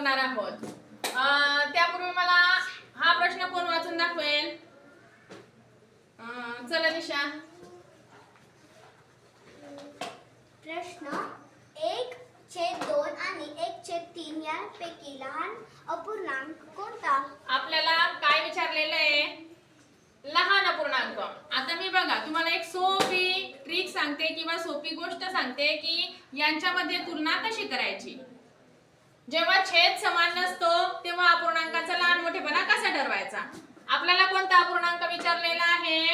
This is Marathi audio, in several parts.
बघणार आहोत. त्यापूर्वी मला हा प्रश्न कोण वाचून दाखवेल? चला निशा. प्रश्न एक छेद दोन आणि एक छेद तीन यापैकी लहान अपूर्णांक कोणता? आपल्याला काय विचारलेलं आहे? लहान अपूर्णांक. आता मी बघा तुम्हाला एक सोपी ट्रिक सांगते किंवा सोपी गोष्ट सांगते की यांच्यामध्ये तुलना कशी करायची? जेव्हा छेद समान नसतो तेव्हा अपूर्णांकाचा लहान मोठेपणा कसा ठरवायचा? आपल्याला कोणता अपूर्णांक विचारलेला आहे?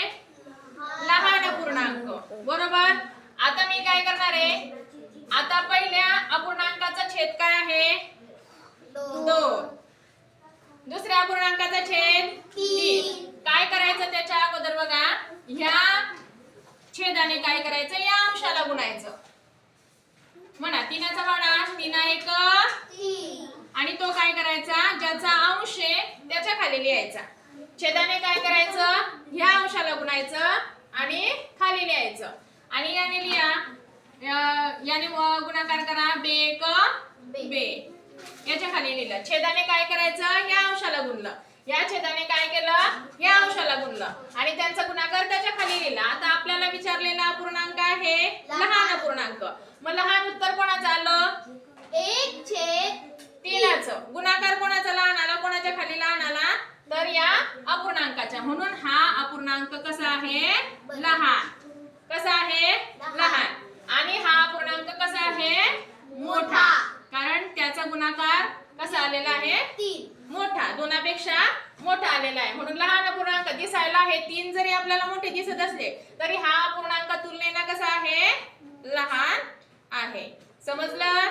लहान अपूर्णांक. बरोबर? आता मी काय करणार आहे? आता पहिल्या अपूर्णांकाचा छेद काय आहे? दोन. दुसऱ्या अपूर्णांकाचा छेद तीन. काय करायचं त्याच्या अगोदर बघा. ह्या छेदाने काय करायचं? या अंशाला गुणायचं. म्हणा तिनाचा वाडा तिना आणि तो काय करायचा ज्याचा अंश त्याच्याखाली लिहायचा. छेदाने काय करायचं? ह्या अंशाला गुणायचं आणि खाली लिहायचं. आणि याने लिहा. याने गुणाकार करा. बेक बे. याच्या खाली लिहिलं. छेदाने काय करायचं? या अंशाला गुणलं. या छेदाने काय केलं? या अंशाला गुणलं. आणि त्यांचा गुणाकार त्याच्याखाली लिहिला. आता आपल्याला विचारलेला अपूर्णांक आहे लहान. अपूर्णांक मग लहान उत्तर कोणाचं आलं एक छेद तीनाचं गुणाकार कोणाचा लहान आला कोणाच्या खाली लहान आला तर या अपूर्णांकाच्या म्हणून हा अपूर्णांक कसा आहे लहान. कसा आहे? लहान. आणि हा अपूर्णांक कसा आहे? मोठा. कारण त्याचा गुणाकार कसा आलेला आहे? तीन. मोठा. दोनापेक्षा मोठा आलेला आहे. म्हणून लहान अपूर्णांक दिसायला आहे. तीन जरी आपल्याला मोठे दिसत असले तरी हा अपूर्णांक तुलनेनं कसा आहे? लहान आहे. समजलं?